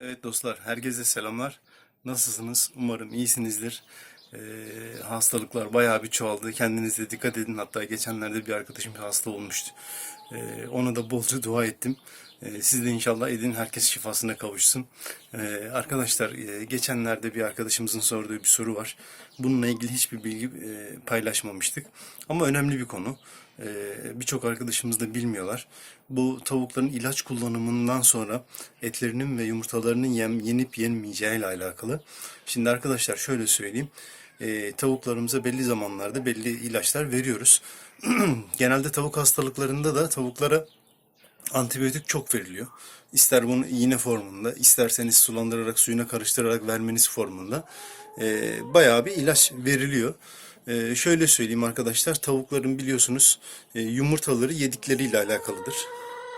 Evet dostlar, herkese selamlar. Nasılsınız? Umarım iyisinizdir. Ee, hastalıklar bayağı bir çoğaldı. Kendinize dikkat edin. Hatta geçenlerde bir arkadaşım hasta olmuştu. Ee, ona da bolca dua ettim. Ee, siz de inşallah edin. Herkes şifasına kavuşsun. Ee, arkadaşlar, e, geçenlerde bir arkadaşımızın sorduğu bir soru var. Bununla ilgili hiçbir bilgi e, paylaşmamıştık. Ama önemli bir konu. Ee, Birçok arkadaşımız da bilmiyorlar. Bu tavukların ilaç kullanımından sonra etlerinin ve yumurtalarının yem, yenip yenmeyeceği ile alakalı. Şimdi arkadaşlar şöyle söyleyeyim. Ee, tavuklarımıza belli zamanlarda belli ilaçlar veriyoruz. Genelde tavuk hastalıklarında da tavuklara antibiyotik çok veriliyor. İster bunu iğne formunda, isterseniz sulandırarak, suyuna karıştırarak vermeniz formunda e, bayağı bir ilaç veriliyor. E, şöyle söyleyeyim arkadaşlar, tavukların biliyorsunuz e, yumurtaları yedikleriyle alakalıdır.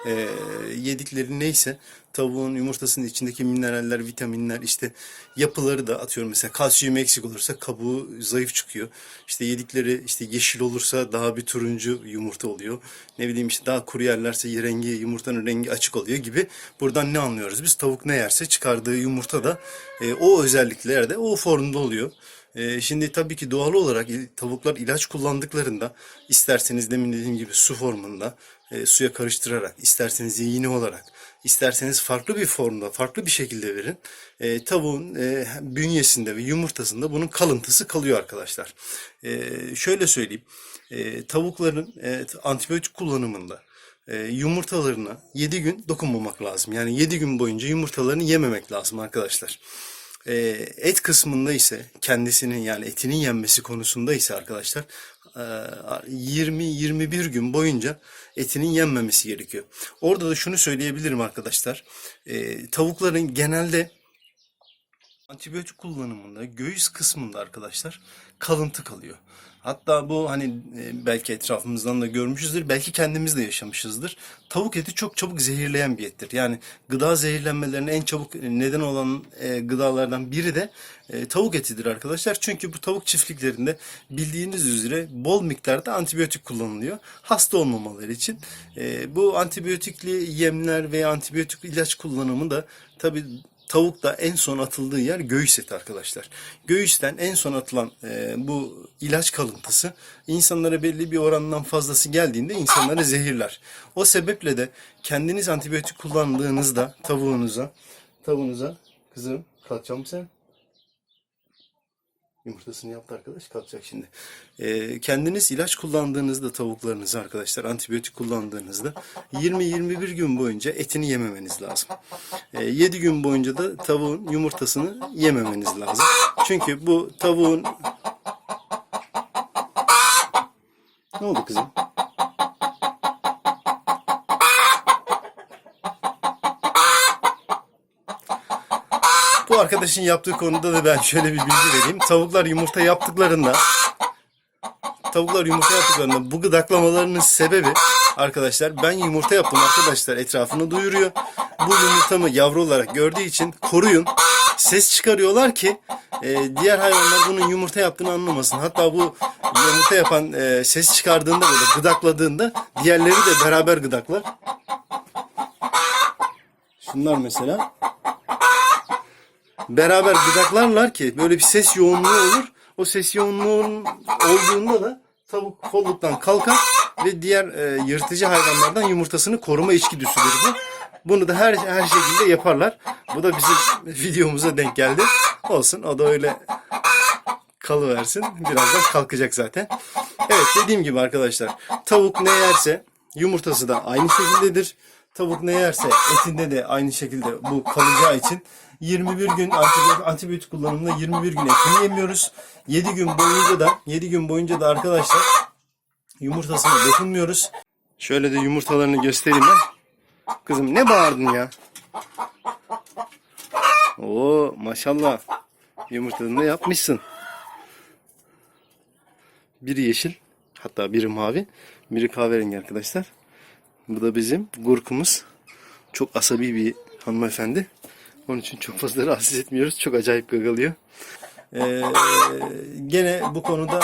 E, yedikleri neyse tavuğun yumurtasının içindeki mineraller, vitaminler işte yapıları da atıyorum mesela kalsiyum eksik olursa kabuğu zayıf çıkıyor. İşte yedikleri işte yeşil olursa daha bir turuncu yumurta oluyor. Ne bileyim işte daha kuru yerlerse rengi yumurtanın rengi açık oluyor gibi. Buradan ne anlıyoruz? Biz tavuk ne yerse çıkardığı yumurta da e, o özelliklerde o formda oluyor. Ee, şimdi tabii ki doğal olarak tavuklar ilaç kullandıklarında isterseniz demin dediğim gibi su formunda e, suya karıştırarak, isterseniz iğne olarak, isterseniz farklı bir formda, farklı bir şekilde verin. E, tavuğun e, bünyesinde ve yumurtasında bunun kalıntısı kalıyor arkadaşlar. E, şöyle söyleyeyim, e, tavukların e, antibiyotik kullanımında e, yumurtalarına 7 gün dokunmamak lazım. Yani 7 gün boyunca yumurtalarını yememek lazım arkadaşlar. E, et kısmında ise kendisinin yani etinin yenmesi konusunda ise arkadaşlar e, 20-21 gün boyunca etinin yenmemesi gerekiyor. Orada da şunu söyleyebilirim arkadaşlar. E, tavukların genelde Antibiyotik kullanımında göğüs kısmında arkadaşlar kalıntı kalıyor. Hatta bu hani e, belki etrafımızdan da görmüşüzdür, belki kendimiz de yaşamışızdır. Tavuk eti çok çabuk zehirleyen bir ettir. Yani gıda zehirlenmelerine en çabuk neden olan e, gıdalardan biri de e, tavuk etidir arkadaşlar. Çünkü bu tavuk çiftliklerinde bildiğiniz üzere bol miktarda antibiyotik kullanılıyor. Hasta olmamaları için. Bu antibiyotikli yemler veya antibiyotik ilaç kullanımı da tabii Tavukta en son atıldığı yer göğüs eti arkadaşlar. Göğüsten en son atılan e, bu ilaç kalıntısı insanlara belli bir orandan fazlası geldiğinde insanları zehirler. O sebeple de kendiniz antibiyotik kullandığınızda tavuğunuza, tavuğunuza kızım kalkacağım sen. Yumurtasını yaptı arkadaş kalkacak şimdi. Ee, kendiniz ilaç kullandığınızda tavuklarınızı arkadaşlar antibiyotik kullandığınızda 20-21 gün boyunca etini yememeniz lazım. Ee, 7 gün boyunca da tavuğun yumurtasını yememeniz lazım. Çünkü bu tavuğun... Ne oldu kızım? Bu arkadaşın yaptığı konuda da ben şöyle bir bilgi vereyim. Tavuklar yumurta yaptıklarında tavuklar yumurta yaptıklarında bu gıdaklamalarının sebebi arkadaşlar ben yumurta yaptım arkadaşlar etrafını duyuruyor. Bu yumurtamı yavru olarak gördüğü için koruyun. Ses çıkarıyorlar ki e, diğer hayvanlar bunun yumurta yaptığını anlamasın. Hatta bu yumurta yapan e, ses çıkardığında böyle gıdakladığında diğerleri de beraber gıdaklar. Şunlar mesela beraber gıdaklarlar ki böyle bir ses yoğunluğu olur. O ses yoğunluğunun olduğunda da tavuk kolluktan kalkar ve diğer e, yırtıcı hayvanlardan yumurtasını koruma içgüdüsüdür bu. Bunu da her her şekilde yaparlar. Bu da bizim videomuza denk geldi. Olsun o da öyle kalıversin. Birazdan kalkacak zaten. Evet dediğim gibi arkadaşlar tavuk ne yerse yumurtası da aynı şekildedir. Tavuk ne yerse etinde de aynı şekilde bu kalacağı için 21 gün antibiyotik, antibiyotik kullanımında 21 gün etini yemiyoruz. 7 gün boyunca da 7 gün boyunca da arkadaşlar yumurtasına dokunmuyoruz. Şöyle de yumurtalarını göstereyim ben. Kızım ne bağırdın ya? Oo maşallah. Yumurtanı da yapmışsın. Biri yeşil, hatta biri mavi, biri kahverengi arkadaşlar. Bu da bizim gurkumuz. Çok asabi bir hanımefendi. Onun için çok fazla rahatsız etmiyoruz. Çok acayip gagalıyor. Ee, gene bu konuda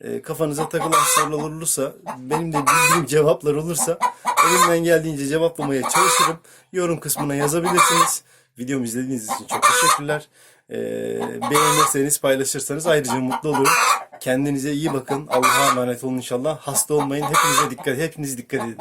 e, kafanıza takılan sorular olursa, benim de bildiğim cevaplar olursa elimden geldiğince cevaplamaya çalışırım. Yorum kısmına yazabilirsiniz. Videomu izlediğiniz için çok teşekkürler. Ee, beğenirseniz paylaşırsanız ayrıca mutlu olurum. Kendinize iyi bakın. Allah'a emanet olun inşallah. Hasta olmayın. Hepinize dikkat. Hepiniz dikkat edin.